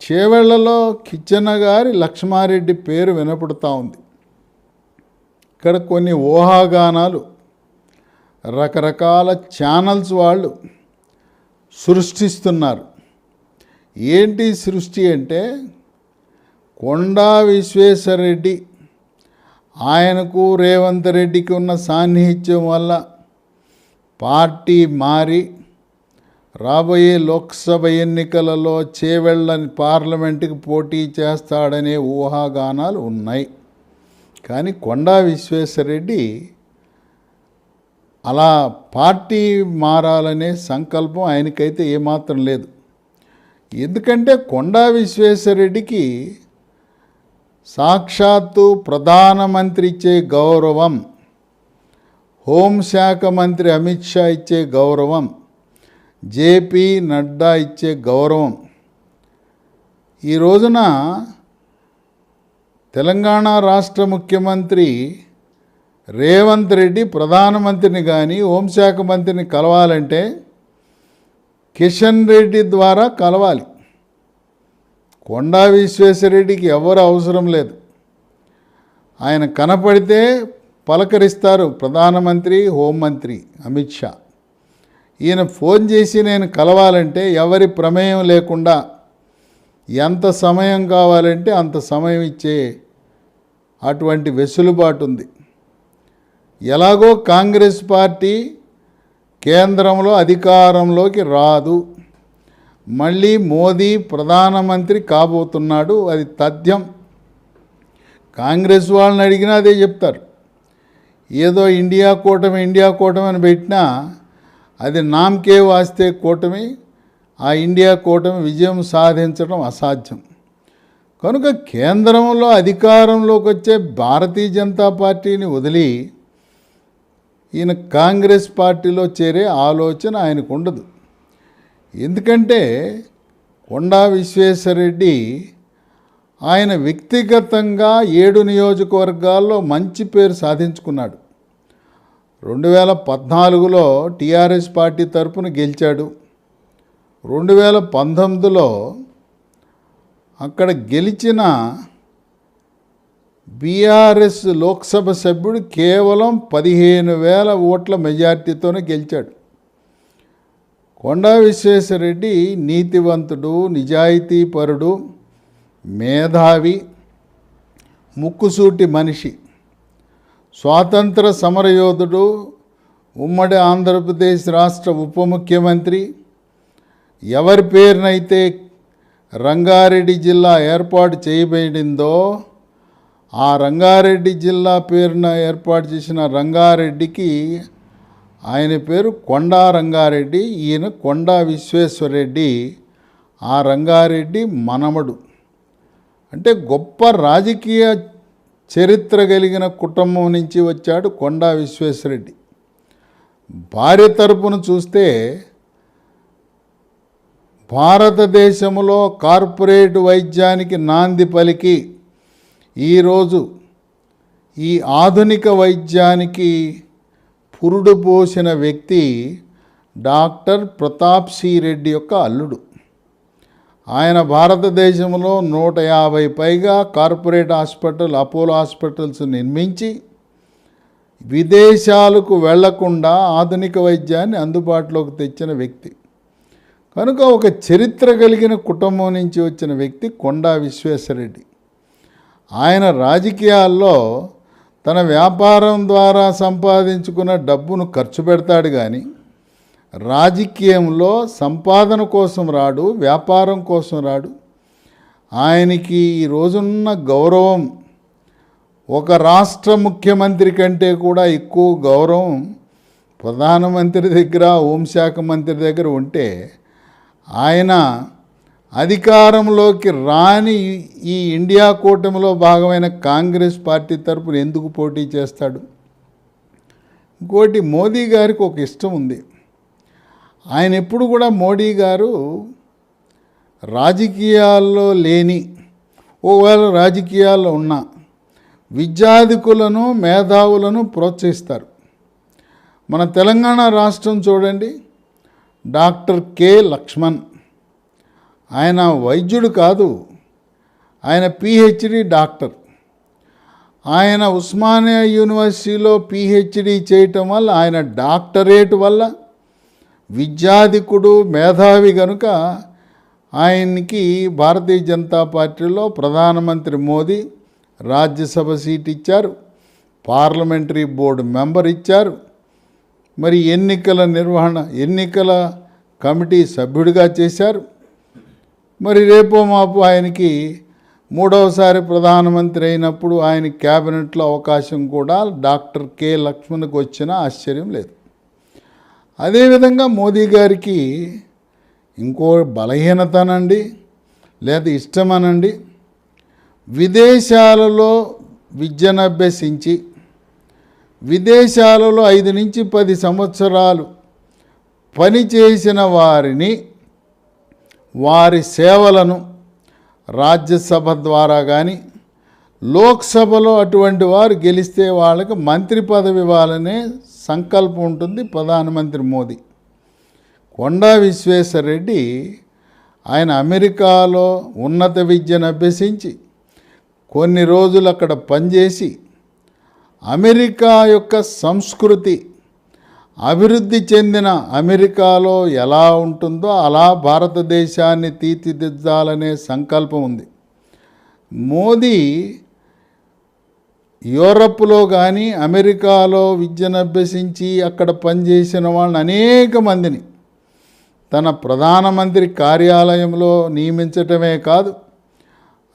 చేవెళ్ళలో కిచ్చన్న గారి లక్ష్మారెడ్డి పేరు వినపడుతూ ఉంది. ఇక్కడ కొన్ని ఊహాగానాలు రకరకాల ఛానల్స్ వాళ్ళు సృష్టిస్తున్నారు. ఏంటి సృష్టి అంటే కొండా విశ్వేశ్వరరెడ్డి ఆయనకు రేవంత్ రెడ్డికి ఉన్న సాన్నిహిత్యం వల్ల పార్టీ మారి రాబోయే లోక్సభ ఎన్నికలలో చేవెళ్ళని పార్లమెంటుకి పోటీ చేస్తాడనే ఊహాగానాలు ఉన్నాయి. కానీ కొండా విశ్వేశ్వరరెడ్డి అలా పార్టీ మారాలనే సంకల్పం ఆయనకైతే ఏమాత్రం లేదు. ఎందుకంటే కొండా విశ్వేశ్వరరెడ్డికి సాక్షాత్తు ప్రధానమంత్రి ఇచ్చే గౌరవం హోంశాఖ మంత్రి అమిత్ షా ఇచ్చే గౌరవం జేపీ నడ్డా ఇచ్చే గౌరవం. ఈ రోజున తెలంగాణ రాష్ట్ర ముఖ్యమంత్రి రేవంత్ రెడ్డి ప్రధానమంత్రిని కానీ హోంశాఖ మంత్రిని కలవాలంటే కిషన్ రెడ్డి ద్వారా కలవాలి. కొండా విశ్వేశ్వరరెడ్డికి ఎవరు అవసరం లేదు. ఆయన కనపడితే పలకరిస్తారు ప్రధానమంత్రి హోంమంత్రి అమిత్ షా. ఈయన ఫోన్ చేసి నేను కలవాలంటే ఎవరి ప్రమేయం లేకుండా ఎంత సమయం కావాలంటే అంత సమయం ఇచ్చే అటువంటి వెసులుబాటు ఉంది. ఎలాగో కాంగ్రెస్ పార్టీ కేంద్రంలో అధికారంలోకి రాదు. మళ్ళీ మోదీ ప్రధానమంత్రి కాబోతున్నాడు. అది తథ్యం. కాంగ్రెస్ వాళ్ళని అడిగినా అదే చెప్తారు. ఏదో ఇండియా కూటమి ఇండియా కూటమి అని పెట్టినా అది నామ్కే వాస్తే కూటమి ఆ ఇండియా కూటమి విజయం సాధించడం అసాధ్యం. కనుక కేంద్రంలో అధికారంలోకి వచ్చే భారతీయ జనతా పార్టీని వదిలి ఈయన కాంగ్రెస్ పార్టీలో చేరే ఆలోచన ఆయనకు ఉండదు. ఎందుకంటే కొండా విశ్వేశ్వరరెడ్డి ఆయన వ్యక్తిగతంగా ఏడు నియోజకవర్గాల్లో మంచి పేరు సాధించుకున్నాడు. రెండు వేల పద్నాలుగులో టీఆర్ఎస్ పార్టీ తరపున గెలిచాడు. రెండు వేల పంతొమ్మిదిలో అక్కడ గెలిచిన బీఆర్ఎస్ లోక్సభ సభ్యుడు కేవలం పదిహేను వేల ఓట్ల మెజార్టీతోనే గెలిచాడు. కొండా విశ్వేశ్వరరెడ్డి నీతివంతుడు నిజాయితీపరుడు మేధావి ముక్కుసూటి మనిషి. స్వాతంత్ర సమరయోధుడు ఉమ్మడి ఆంధ్రప్రదేశ్ రాష్ట్ర ఉప ముఖ్యమంత్రి. ఎవరి పేరునైతే రంగారెడ్డి జిల్లా ఏర్పాటు చేయబడిందో ఆ రంగారెడ్డి జిల్లా పేరున ఏర్పాటు చేసిన రంగారెడ్డికి ఆయన పేరు కొండా రంగారెడ్డి ఈయన కొండా విశ్వేశ్వరరెడ్డి. ఆ రంగారెడ్డి మనమడు. అంటే గొప్ప రాజకీయ చరిత్ర కలిగిన కుటుంబం నుంచి వచ్చాడు కొండా విశ్వేశ్వరరెడ్డి. భార్య తరపున చూస్తే భారతదేశంలో కార్పొరేట్ వైద్యానికి నాంది పలికి. ఈరోజు ఈ ఆధునిక వైద్యానికి పురుడు పోసిన వ్యక్తి డాక్టర్ ప్రతాప్ సి రెడ్డి యొక్క అల్లుడు. ఆయన భారతదేశంలో నూట యాభై పైగా కార్పొరేట్ హాస్పిటల్ అపోలో హాస్పిటల్స్ నిర్మించి విదేశాలకు వెళ్ళకుండా ఆధునిక వైద్యాన్ని అందుబాటులోకి తెచ్చిన వ్యక్తి. కనుక ఒక చరిత్ర కలిగిన కుటుంబం నుంచి వచ్చిన వ్యక్తి కొండా విశ్వేశ్వరరెడ్డి. ఆయన రాజకీయాల్లో తన వ్యాపారం ద్వారా సంపాదించుకున్న డబ్బును ఖర్చు పెడతాడు కానీ రాజకీయంలో సంపాదన కోసం రాడు వ్యాపారం కోసం రాడు. ఆయనకి ఈ రోజున్న గౌరవం ఒక రాష్ట్ర ముఖ్యమంత్రి కంటే కూడా ఎక్కువ గౌరవం ప్రధానమంత్రి దగ్గర హోంశాఖ మంత్రి దగ్గర ఉంటే ఆయన అధికారంలోకి రాని ఈ ఇండియా కూటమిలో భాగమైన కాంగ్రెస్ పార్టీ తరపున ఎందుకు పోటీ చేస్తాడు? ఇంకోటి మోదీ గారికి ఒక ఇష్టం ఉంది. ఆయన ఎప్పుడు కూడా మోడీ గారు రాజకీయాల్లో లేని ఒకవేళ రాజకీయాల్లో ఉన్న విద్యాధికులను మేధావులను ప్రోత్సహిస్తారు. మన తెలంగాణ రాష్ట్రం చూడండి డాక్టర్ కె లక్ష్మణ్. ఆయన వైద్యుడు కాదు ఆయన పిహెచ్డి డాక్టర్. ఆయన ఉస్మానియా యూనివర్సిటీలో పిహెచ్డి చేయటం వల్ల ఆయన డాక్టరేట్ వల్ల విద్యాధికుడు మేధావి కనుక ఆయనకి భారతీయ జనతా పార్టీలో ప్రధానమంత్రి Modi Rajya Sabha seat parliamentary board member ఇచ్చారు. మరి ఎన్నికల నిర్వహణ ఎన్నికల కమిటీ సభ్యుడిగా చేశారు. మరి రేపో మాపు ఆయనకి మూడవసారి ప్రధానమంత్రి అయినప్పుడు ఆయన క్యాబినెట్లో అవకాశం కూడా డాక్టర్ కె లక్ష్మణ్కి వచ్చినా ఆశ్చర్యం లేదు. అదేవిధంగా మోదీ గారికి ఇంకో బలహీనతనండి లేదా ఇష్టమనండి. విదేశాలలో విద్యను అభ్యసించి విదేశాలలో ఐదు నుంచి పది సంవత్సరాలు పనిచేసిన వారిని వారి సేవలను రాజ్యసభ ద్వారా కానీ లోక్సభలో అటువంటి వారు గెలిస్తే వాళ్ళకి మంత్రి పదవి ఇవ్వాలనే సంకల్పం ఉంటుంది ప్రధానమంత్రి మోదీ. కొండా విశ్వేశ్వరరెడ్డి ఆయన అమెరికాలో ఉన్నత విద్యను అభ్యసించి కొన్ని రోజులు అక్కడ పనిచేసి అమెరికా యొక్క సంస్కృతి అభివృద్ధి చెందిన అమెరికాలో ఎలా ఉంటుందో అలా భారతదేశాన్ని తీర్చిదిద్దాలనే సంకల్పం ఉంది. మోదీ యూరప్లో కానీ అమెరికాలో విద్యను అభ్యసించి అక్కడ పనిచేసిన వాళ్ళని అనేక మందిని తన ప్రధానమంత్రి కార్యాలయంలో నియమించటమే కాదు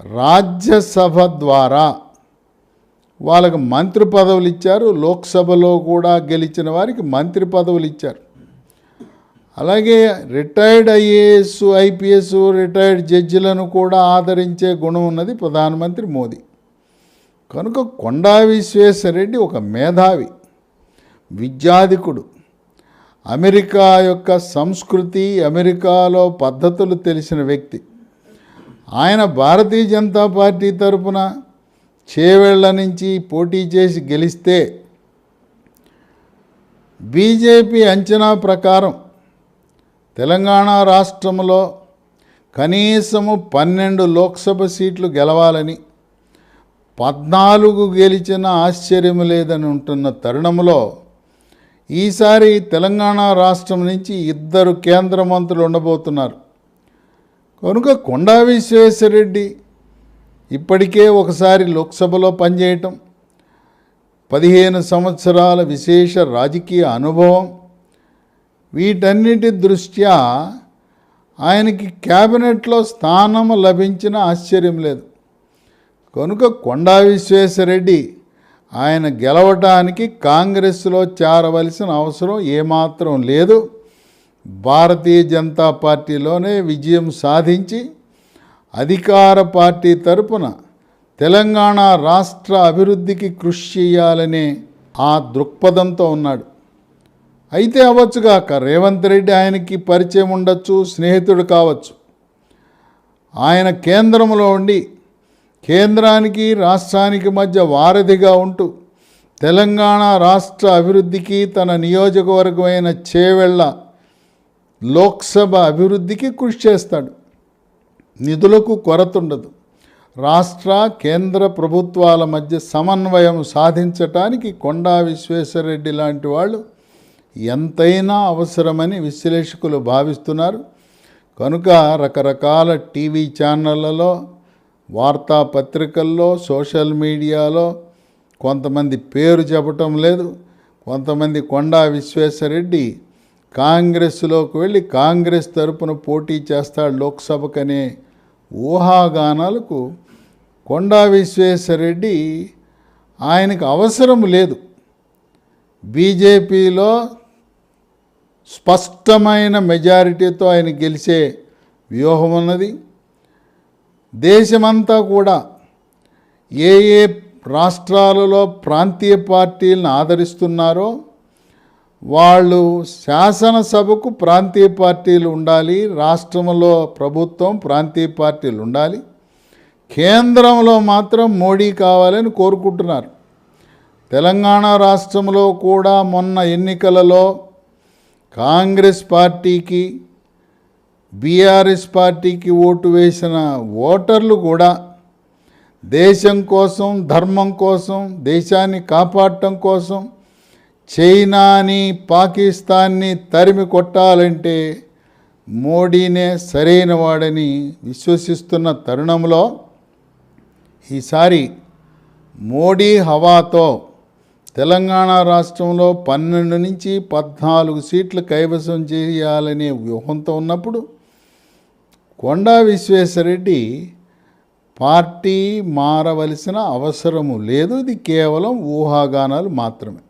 రాజ్యసభ ద్వారా వాళ్ళకి మంత్రి పదవులు ఇచ్చారు. లోక్సభలో కూడా గెలిచిన వారికి మంత్రి పదవులు ఇచ్చారు. అలాగే రిటైర్డ్ ఐఏఎస్ ఐపీఎస్ రిటైర్డ్ జడ్జిలను కూడా ఆదరించే గుణం ఉన్నది ప్రధానమంత్రి మోదీ. కనుక కొండా విశ్వేశ్వరరెడ్డి ఒక మేధావి విద్యాధికుడు. అమెరికా యొక్క సంస్కృతి అమెరికాలో పద్ధతులు తెలిసిన వ్యక్తి. ఆయన భారతీయ జనతా పార్టీ తరపున చేవేళ్ళ నుంచి పోటీ చేసి గెలిస్తే బీజేపీ అంచనా ప్రకారం తెలంగాణ రాష్ట్రంలో కనీసము పన్నెండు లోక్సభ సీట్లు గెలవాలని పద్నాలుగు గెలిచిన ఆశ్చర్యం లేదని ఉంటున్న తరుణంలో ఈసారి తెలంగాణ రాష్ట్రం నుంచి ఇద్దరు కేంద్ర మంత్రులు ఉండబోతున్నారు. కనుక కొండా విశ్వేశ్వరరెడ్డి ఇప్పటికే ఒకసారి లోక్సభలో పనిచేయటం పదిహేను సంవత్సరాల విశేష రాజకీయ అనుభవం వీటన్నిటి దృష్ట్యా ఆయనకి క్యాబినెట్లో స్థానం లభించిన ఆశ్చర్యం లేదు. కనుక కొండా విశ్వేశ్వరరెడ్డి ఆయన గెలవటానికి కాంగ్రెస్లో చేరవలసిన అవసరం ఏమాత్రం లేదు. భారతీయ జనతా పార్టీలోనే విజయం సాధించి అధికార పార్టీ తరపున తెలంగాణ రాష్ట్ర అభివృద్ధికి కృషి చేయాలనే ఆ దృక్పథంతో ఉన్నాడు. అయితే అవ్వచ్చుగాక రేవంత్ రెడ్డి ఆయనకి పరిచయం ఉండొచ్చు స్నేహితుడు కావచ్చు. ఆయన కేంద్రంలో ఉండి కేంద్రానికి రాష్ట్రానికి మధ్య వారధిగా ఉంటూ తెలంగాణ రాష్ట్ర అభివృద్ధికి తన నియోజకవర్గమైన చేవెళ్ళ లోక్సభ అభివృద్ధికి కృషి చేస్తాడు. నిధులకు కొరత ఉండదు రాష్ట్ర కేంద్ర ప్రభుత్వాల మధ్య సమన్వయం సాధించటానికి కొండా విశ్వేశ్వరరెడ్డి లాంటి వాళ్ళు ఎంతైనా అవసరమని విశ్లేషకులు భావిస్తున్నారు. కనుక రకరకాల టీవీ ఛానళ్ళలో వార్తాపత్రికల్లో సోషల్ మీడియాలో కొంతమంది పేరు చెప్పటం లేదు. కొంతమంది కొండా విశ్వేశ్వరరెడ్డి కాంగ్రెస్లోకి వెళ్ళి కాంగ్రెస్ తరపున పోటీ చేస్తాడు లోక్సభకనే ఊహాగానాలకు కొండా విశ్వేశ్వరరెడ్డి ఆయనకు అవసరం లేదు. బీజేపీలో స్పష్టమైన మెజారిటీతో ఆయన గెలిచే వ్యూహం ఉన్నది. దేశమంతా కూడా ఏ ఏ రాష్ట్రాలలో ప్రాంతీయ పార్టీలను ఆదరిస్తున్నారో వాళ్ళు శాసనసభకు ప్రాంతీయ పార్టీలు ఉండాలి రాష్ట్రంలో ప్రభుత్వం ప్రాంతీయ పార్టీలు ఉండాలి. కేంద్రంలో మాత్రం మోడీ కావాలని కోరుకుంటున్నారు. తెలంగాణ రాష్ట్రంలో కూడా మొన్న ఎన్నికలలో కాంగ్రెస్ పార్టీకి బీఆర్ఎస్ పార్టీకి ఓటు వేసిన ఓటర్లు కూడా దేశం కోసం ధర్మం కోసం దేశాన్ని కాపాడటం కోసం చైనాని పాకిస్తాన్ని తరిమి కొట్టాలంటే మోడీనే సరైన వాడని విశ్వసిస్తున్న తరుణంలో ఈసారి మోడీ హవాతో తెలంగాణ రాష్ట్రంలో పన్నెండు నుంచి పద్నాలుగు సీట్లు కైవసం చేయాలనే వ్యూహంతో ఉన్నప్పుడు కొండా విశ్వేశ్వరరెడ్డి పార్టీ మారవలసిన అవసరము లేదు. ఇది కేవలం ఊహాగానాలు మాత్రమే.